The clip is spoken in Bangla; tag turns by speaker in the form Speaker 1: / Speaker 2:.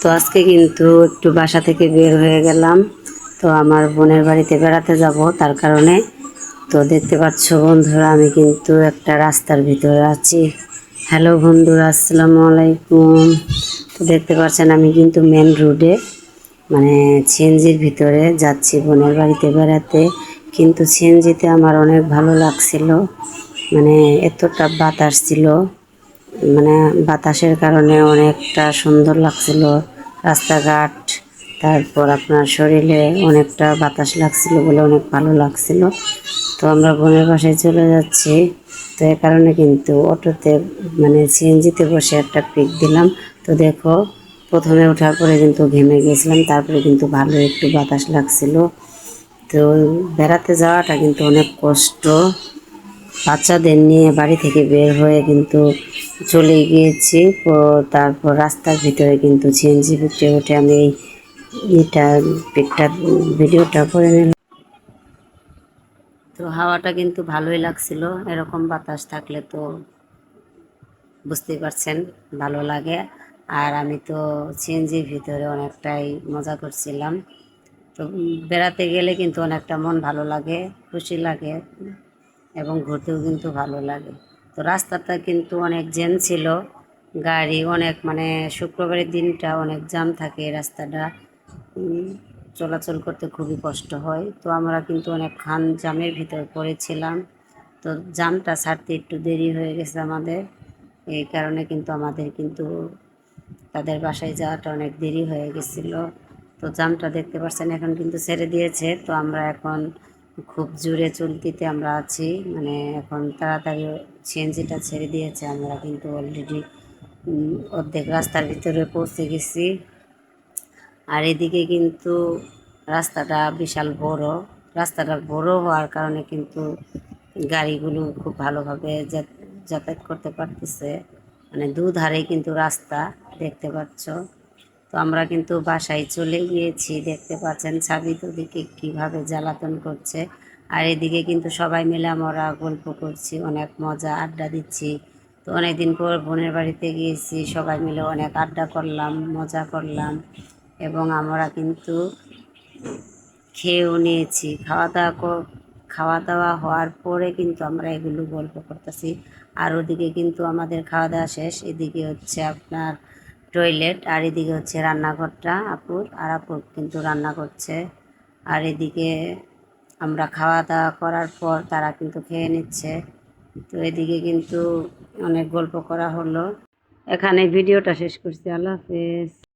Speaker 1: তো আজকে কিন্তু একটু বাসা থেকে বের হয়ে গেলাম। তো আমার বোনের বাড়িতে বেড়াতে যাব, তার কারণে। তো দেখতে পাচ্ছ বন্ধুরা, আমি কিন্তু একটা রাস্তার ভিতরে আছি। হ্যালো বন্ধুরা, আসসালামু আলাইকুম। তো দেখতে পাচ্ছেন, আমি কিন্তু মেন রোডে মানে সিএনজির ভিতরে যাচ্ছি বোনের বাড়িতে বেড়াতে। কিন্তু সিএনজিতে আমার অনেক ভালো লাগছিল। মানে এতটা বাতাস ছিল। মানে বাতাসের কারণে অনেকটা সুন্দর লাগছিল। রাস্তাঘাট, তারপর আপনার শরীরে অনেকটা বাতাস লাগছিল বলে অনেক ভালো লাগছিল। তো আমরা বোনের বাসায় চলে যাচ্ছি। তো এ কারণে কিন্তু অটোতে মানে সিএনজিতে বসে একটা পিক দিলাম। তো দেখো, প্রথমে ওঠার পরে কিন্তু ঘেমে গেছিলাম, তারপরে কিন্তু ভালো একটু বাতাস লাগছিল। তো বেড়াতে যাওয়াটা কিন্তু অনেক কষ্ট। বাচ্চাদের নিয়ে বাড়ি থেকে বের হয়ে কিন্তু চলে গিয়েছি। তারপর রাস্তার ভিতরে কিন্তু সিএনজি উঠে উঠে আমি এটা পিকটা ভিডিওটা করে নিলাম। তো হাওয়াটা কিন্তু ভালোই লাগছিল। এরকম বাতাস থাকলে তো বুঝতেই পারছেন, ভালো লাগে। আর আমি তো সিএনজির ভিতরে অনেকটাই মজা করছিলাম। তো বেড়াতে গেলে কিন্তু অনেকটা মন ভালো লাগে, খুশি লাগে এবং ঘুরতেও কিন্তু ভালো লাগে। তো রাস্তাটা কিন্তু অনেক জ্যাম ছিল। গাড়ি অনেক মানে শুক্রবারের দিনটা অনেক জ্যাম থাকে রাস্তাটা। চলাচল করতে খুবই কষ্ট হয়। তো আমরা কিন্তু অনেক খান জামের ভিতর পড়েছিলাম। তো জামটা ছাড়তে একটু দেরি হয়ে গেছে আমাদের। এই কারণে কিন্তু আমাদের কিন্তু তাদের বাসায় যাওয়াটা অনেক দেরি হয়ে গেছিল। তো জামটা দেখতে পাচ্ছেন, এখন কিন্তু ছেড়ে দিয়েছে। তো আমরা এখন খুব জোরে চলতিতে আমরা আছি। মানে এখন তাড়াতাড়ি সিএনজিটা ছেড়ে দিয়েছে। আমরা কিন্তু অলরেডি অর্ধেক রাস্তার ভিতরে পৌঁছে গেছি। আর এদিকে কিন্তু রাস্তাটা বিশাল বড়। রাস্তাটা বড় হওয়ার কারণে কিন্তু গাড়িগুলো খুব ভালোভাবে যাতায়াত করতে পারতেছে। মানে দুধারে কিন্তু রাস্তা, দেখতে পাচ্ছ। তো আমরা কিন্তু বাসায় চলে গিয়েছি, দেখতে পাচ্ছেন। ছাবিত ওদিকে কীভাবে জ্বালাতন করছে। আর এদিকে কিন্তু সবাই মিলে আমরা গল্প করছি, অনেক মজা আড্ডা দিচ্ছি। তো অনেকদিন পর বোনের বাড়িতে গিয়েছি, সবাই মিলে অনেক আড্ডা করলাম, মজা করলাম এবং আমরা কিন্তু খেয়েও নিয়েছি। খাওয়া দাওয়া খাওয়া দাওয়া হওয়ার পরে কিন্তু আমরা এগুলো গল্প করতেছি। আর ওদিকে কিন্তু আমাদের খাওয়া দাওয়া শেষ, এদিকে হচ্ছে আপনার টয়লেট আর এদিকে হচ্ছে রান্নাঘরটা আপুর, আর আপুর কিন্তু রান্না করছে। আর এদিকে আমরা খাওয়া দাওয়া করার পর তারা কিন্তু খেয়ে নিচ্ছে। তো এদিকে কিন্তু অনেক গল্প করা হলো। এখানে ভিডিওটা শেষ করছি। আল্লাহ হাফেজ।